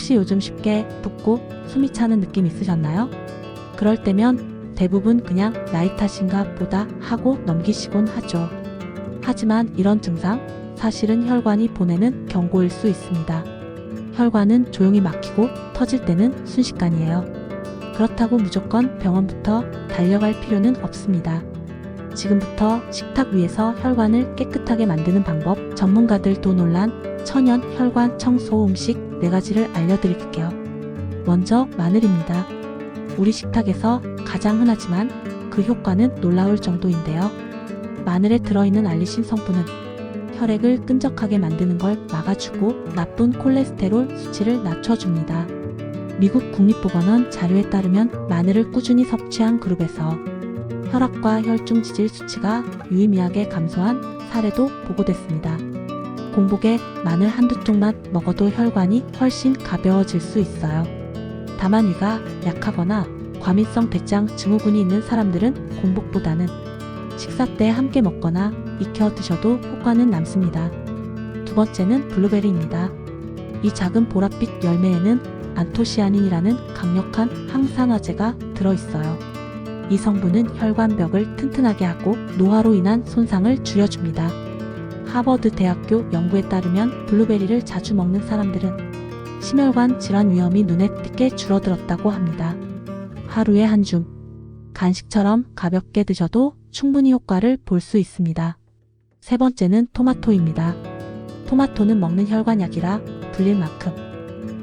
혹시 요즘 쉽게 붓고 숨이 차는 느낌 있으셨나요? 그럴 때면 대부분 그냥 나이 탓인가 보다 하고 넘기시곤 하죠. 하지만 이런 증상 사실은 혈관이 보내는 경고일 수 있습니다. 혈관은 조용히 막히고 터질 때는 순식간이에요. 그렇다고 무조건 병원부터 달려갈 필요는 없습니다. 지금부터 식탁 위에서 혈관을 깨끗하게 만드는 방법, 전문가들도 놀란 천연 혈관 청소 음식 4가지를 알려드릴게요. 먼저 마늘입니다. 우리 식탁에서 가장 흔하지만 그 효과는 놀라울 정도인데요. 마늘에 들어있는 알리신 성분은 혈액을 끈적하게 만드는 걸 막아주고 나쁜 콜레스테롤 수치를 낮춰줍니다. 미국 국립보건원 자료에 따르면 마늘을 꾸준히 섭취한 그룹에서 혈압과 혈중 지질 수치가 유의미하게 감소한 사례도 보고됐습니다. 공복에 마늘 한두 쪽만 먹어도 혈관이 훨씬 가벼워질 수 있어요. 다만 위가 약하거나 과민성 대장 증후군이 있는 사람들은 공복보다는 식사 때 함께 먹거나 익혀 드셔도 효과는 남습니다. 두 번째는 블루베리입니다. 이 작은 보랏빛 열매에는 안토시아닌이라는 강력한 항산화제가 들어있어요. 이 성분은 혈관벽을 튼튼하게 하고 노화로 인한 손상을 줄여줍니다. 하버드 대학교 연구에 따르면 블루베리를 자주 먹는 사람들은 심혈관 질환 위험이 눈에 띄게 줄어들었다고 합니다. 하루에 한 줌. 간식처럼 가볍게 드셔도 충분히 효과를 볼 수 있습니다. 세 번째는 토마토입니다. 토마토는 먹는 혈관약이라 불릴 만큼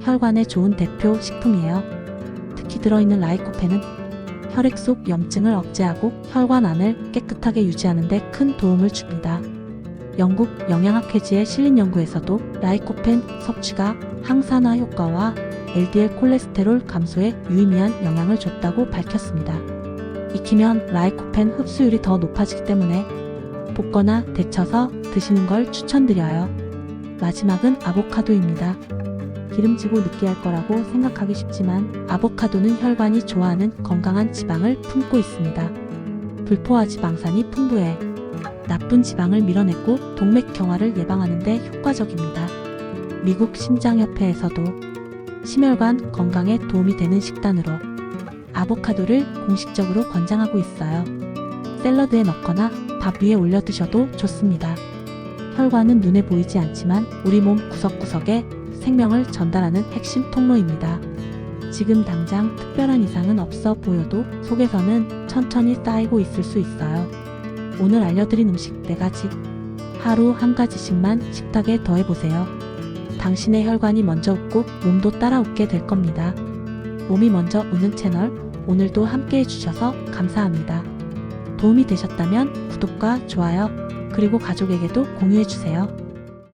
혈관에 좋은 대표 식품이에요. 특히 들어있는 라이코펜은 혈액 속 염증을 억제하고 혈관 안을 깨끗하게 유지하는 데 큰 도움을 줍니다. 영국 영양학회지에 실린 연구에서도 라이코펜 섭취가 항산화 효과와 LDL 콜레스테롤 감소에 유의미한 영향을 줬다고 밝혔습니다. 익히면 라이코펜 흡수율이 더 높아지기 때문에 볶거나 데쳐서 드시는 걸 추천드려요. 마지막은 아보카도입니다. 기름지고 느끼할 거라고 생각하기 쉽지만 아보카도는 혈관이 좋아하는 건강한 지방을 품고 있습니다. 불포화 지방산이 풍부해 나쁜 지방을 밀어내고 동맥 경화를 예방하는 데 효과적입니다. 미국 심장협회에서도 심혈관 건강에 도움이 되는 식단으로 아보카도를 공식적으로 권장하고 있어요. 샐러드에 넣거나 밥 위에 올려 드셔도 좋습니다. 혈관은 눈에 보이지 않지만 우리 몸 구석구석에 생명을 전달하는 핵심 통로입니다. 지금 당장 특별한 이상은 없어 보여도 속에서는 천천히 쌓이고 있을 수 있어요. 오늘 알려드린 음식 4가지. 하루 한 가지씩만 식탁에 더해보세요. 당신의 혈관이 먼저 웃고 몸도 따라 웃게 될 겁니다. 몸이 먼저 웃는 채널, 오늘도 함께 해주셔서 감사합니다. 도움이 되셨다면 구독과 좋아요, 그리고 가족에게도 공유해주세요.